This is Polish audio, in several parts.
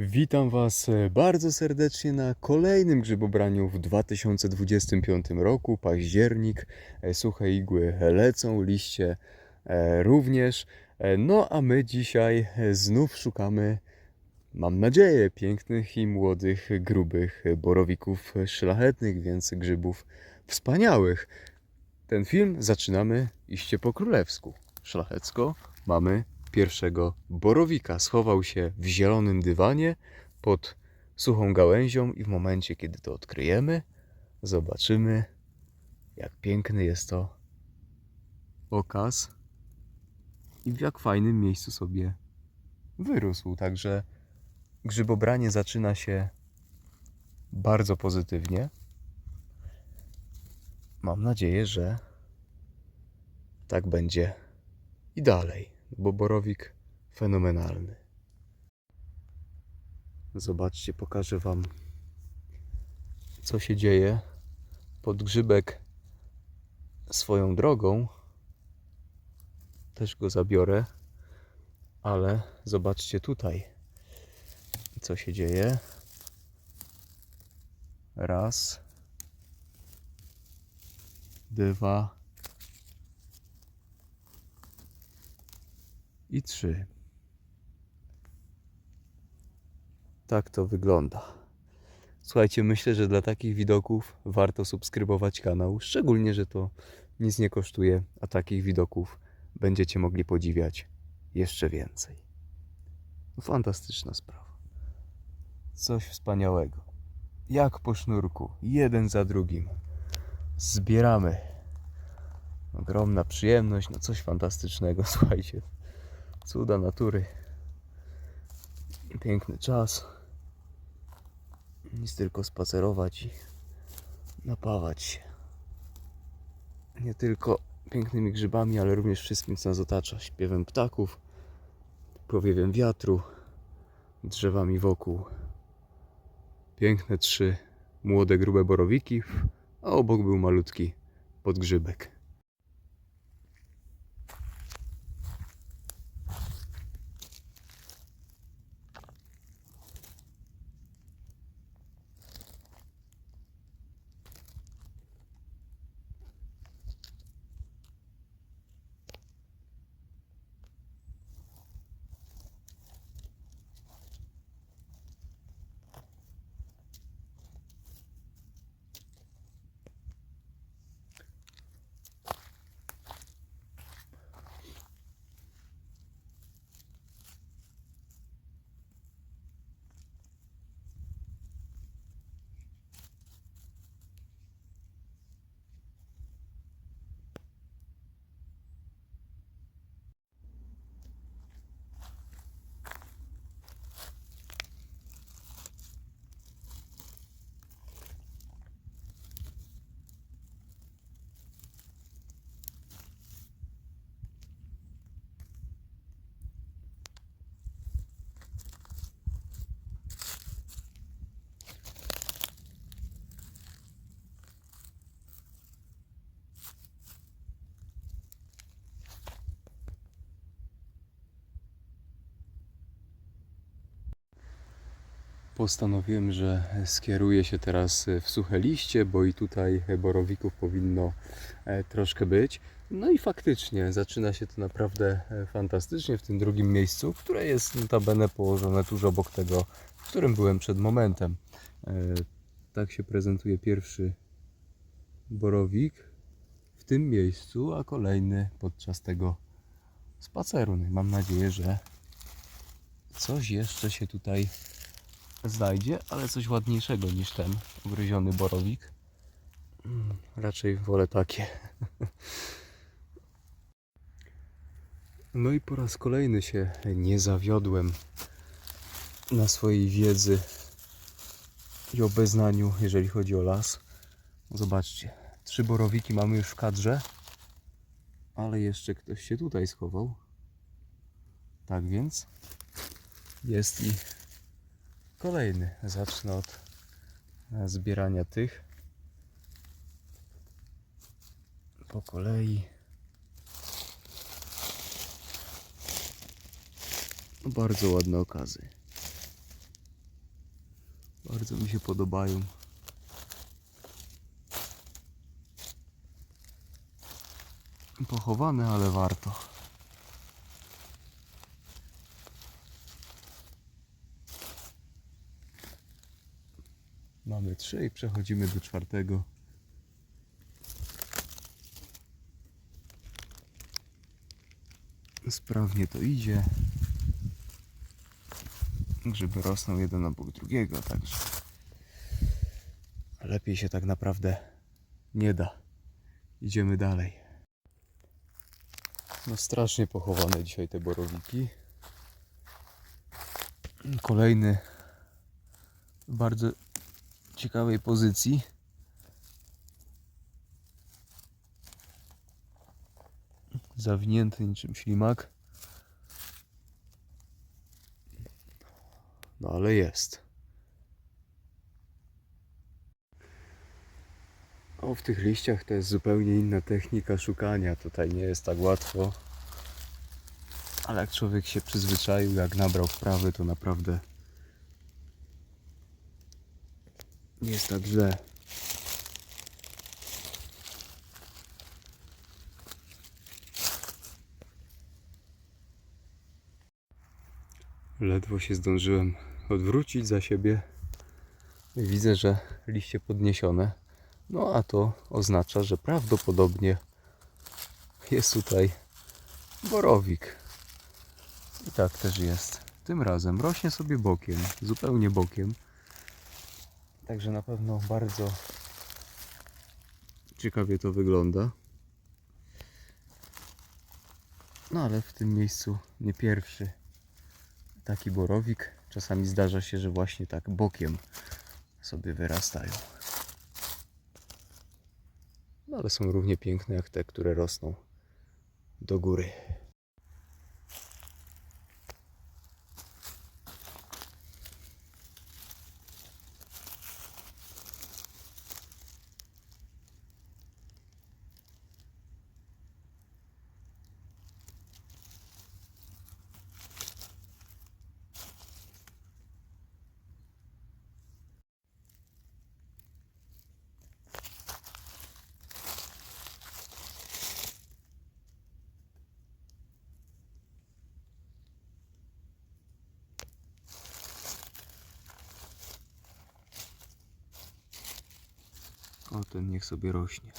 Witam Was e, bardzo serdecznie na kolejnym grzybobraniu w 2025 roku. Październik, e, suche igły lecą, liście e, również. No a my dzisiaj znów szukamy, mam nadzieję, pięknych i młodych, grubych borowików szlachetnych, więc grzybów wspaniałych. Ten film zaczynamy iście po królewsku. Szlachecko mamy pierwszego borowika. Schował się w zielonym dywanie pod suchą gałęzią i w momencie, kiedy to odkryjemy, zobaczymy, jak piękny jest to okaz i w jak fajnym miejscu sobie wyrósł. Także grzybobranie zaczyna się bardzo pozytywnie. Mam nadzieję, że tak będzie i dalej, bo borowik fenomenalny. Zobaczcie, pokażę Wam, co się dzieje. Podgrzybek swoją drogą. Też go zabiorę, ale zobaczcie tutaj, co się dzieje. Raz, dwa i trzy. Tak to wygląda. Słuchajcie, myślę, że dla takich widoków warto subskrybować kanał, szczególnie, że to nic nie kosztuje, a takich widoków będziecie mogli podziwiać jeszcze więcej. Fantastyczna sprawa. Coś wspaniałego. Jak po sznurku, jeden za drugim. Zbieramy. Ogromna przyjemność, no coś fantastycznego, słuchajcie. Cuda natury. Piękny czas. Nic tylko spacerować i napawać się. Nie tylko pięknymi grzybami, ale również wszystkim, co nas otacza. Śpiewem ptaków, powiewem wiatru, drzewami wokół. Piękne trzy młode, grube borowiki, a obok był malutki podgrzybek. Postanowiłem, że skieruję się teraz w suche liście, bo i tutaj borowików powinno e, troszkę być. No i faktycznie zaczyna się to naprawdę e, fantastycznie w tym drugim miejscu, które jest notabene położone tuż obok tego, w którym byłem przed momentem. E, Tak się prezentuje pierwszy borowik w tym miejscu, a kolejny podczas tego spaceru. No mam nadzieję, że coś jeszcze się tutaj znajdzie, ale coś ładniejszego niż ten ugryziony borowik. Mm, Raczej wolę takie. No i po raz kolejny się nie zawiodłem na swojej wiedzy i obeznaniu, jeżeli chodzi o las. Zobaczcie, trzy borowiki mamy już w kadrze, ale jeszcze ktoś się tutaj schował. Tak więc jest i kolejny. Zacznę od e, zbierania tych po kolei. Bardzo ładne okazy. Bardzo mi się podobają. Pochowane, ale warto. Mamy trzy i przechodzimy do czwartego. Sprawnie to idzie. Grzyby rosną jeden obok drugiego, także lepiej się tak naprawdę nie da. Idziemy dalej. No strasznie pochowane dzisiaj te borowiki. Kolejny bardzo ciekawej pozycji. Zawinięty niczym ślimak. No ale jest. O, w tych liściach to jest zupełnie inna technika szukania. Tutaj nie jest tak łatwo. Ale jak człowiek się przyzwyczaił, jak nabrał wprawy, to naprawdę nie jest tak źle. Ledwo się zdążyłem odwrócić za siebie. Widzę, że liście podniesione. No a to oznacza, że prawdopodobnie jest tutaj borowik. I tak też jest. Tym razem rośnie sobie bokiem, zupełnie bokiem. Także na pewno bardzo ciekawie to wygląda. No ale w tym miejscu nie pierwszy taki borowik. Czasami zdarza się, że właśnie tak bokiem sobie wyrastają. No ale są równie piękne jak te, które rosną do góry. O, ten niech sobie rośnie.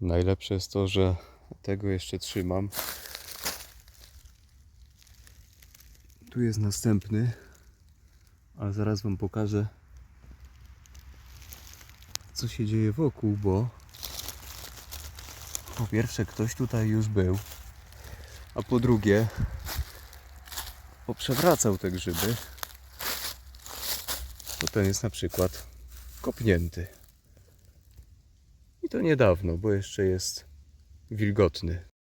Najlepsze jest to, że tego jeszcze trzymam. Tu jest następny, ale zaraz Wam pokażę, co się dzieje wokół, bo po pierwsze ktoś tutaj już był, a po drugie poprzewracał te grzyby ten jest na przykład kopnięty. I to niedawno, bo jeszcze jest wilgotny.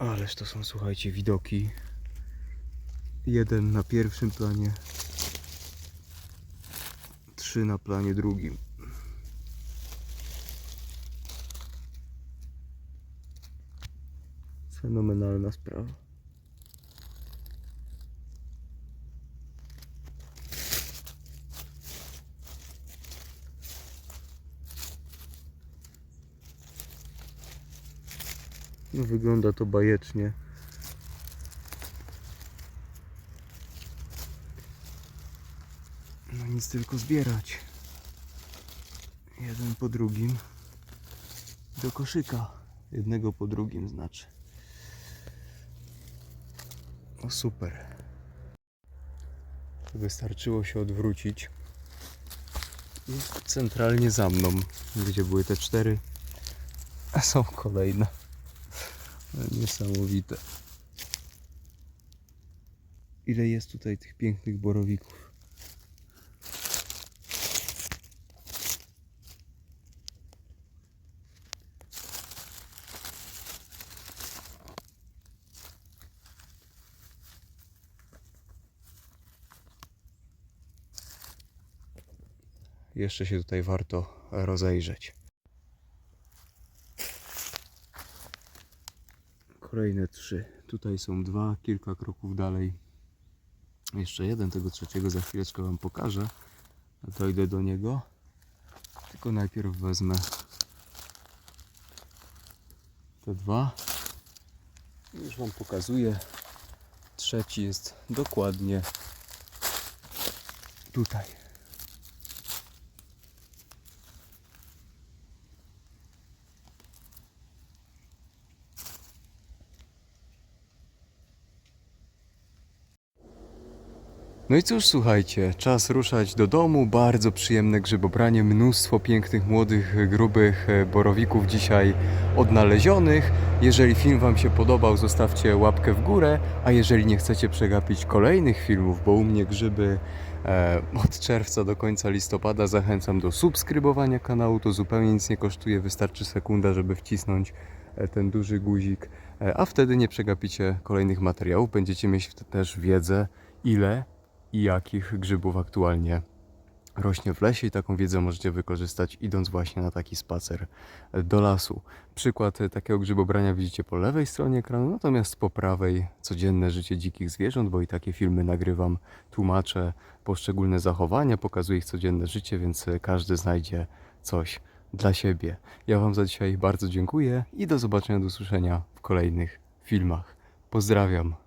Ależ to są, słuchajcie, widoki. Jeden na pierwszym planie, trzy na planie drugim. Fenomenalna sprawa. No, wygląda to bajecznie. No nic tylko zbierać. Jeden po drugim. Do koszyka. Jednego po drugim znaczy. No super. wystarczyło się odwrócić. I centralnie za mną, gdzie były te cztery, a są kolejne. Niesamowite. Ile jest tutaj tych pięknych borowików. Jeszcze się tutaj warto rozejrzeć. Kolejne trzy. Tutaj są dwa, kilka kroków dalej. Jeszcze jeden, tego trzeciego za chwileczkę Wam pokażę. Dojdę do niego. Tylko najpierw wezmę te dwa. Już Wam pokazuję. Trzeci jest dokładnie tutaj. No i cóż, słuchajcie, czas ruszać do domu. Bardzo przyjemne grzybobranie, mnóstwo pięknych, młodych, grubych e, borowików dzisiaj odnalezionych. Jeżeli film Wam się podobał, zostawcie łapkę w górę, a jeżeli nie chcecie przegapić kolejnych filmów, bo u mnie grzyby e, od czerwca do końca listopada, zachęcam do subskrybowania kanału. To zupełnie nic nie kosztuje, wystarczy sekunda, żeby wcisnąć e, ten duży guzik, e, a wtedy nie przegapicie kolejnych materiałów. Będziecie mieć też wiedzę, ile i jakich grzybów aktualnie rośnie w lesie i taką wiedzę możecie wykorzystać idąc właśnie na taki spacer do lasu. Przykład takiego grzybobrania widzicie po lewej stronie ekranu, natomiast po prawej codzienne życie dzikich zwierząt, bo i takie filmy nagrywam, tłumaczę poszczególne zachowania, pokazuję ich codzienne życie, więc każdy znajdzie coś dla siebie. Ja Wam za dzisiaj bardzo dziękuję i do zobaczenia, do usłyszenia w kolejnych filmach. Pozdrawiam.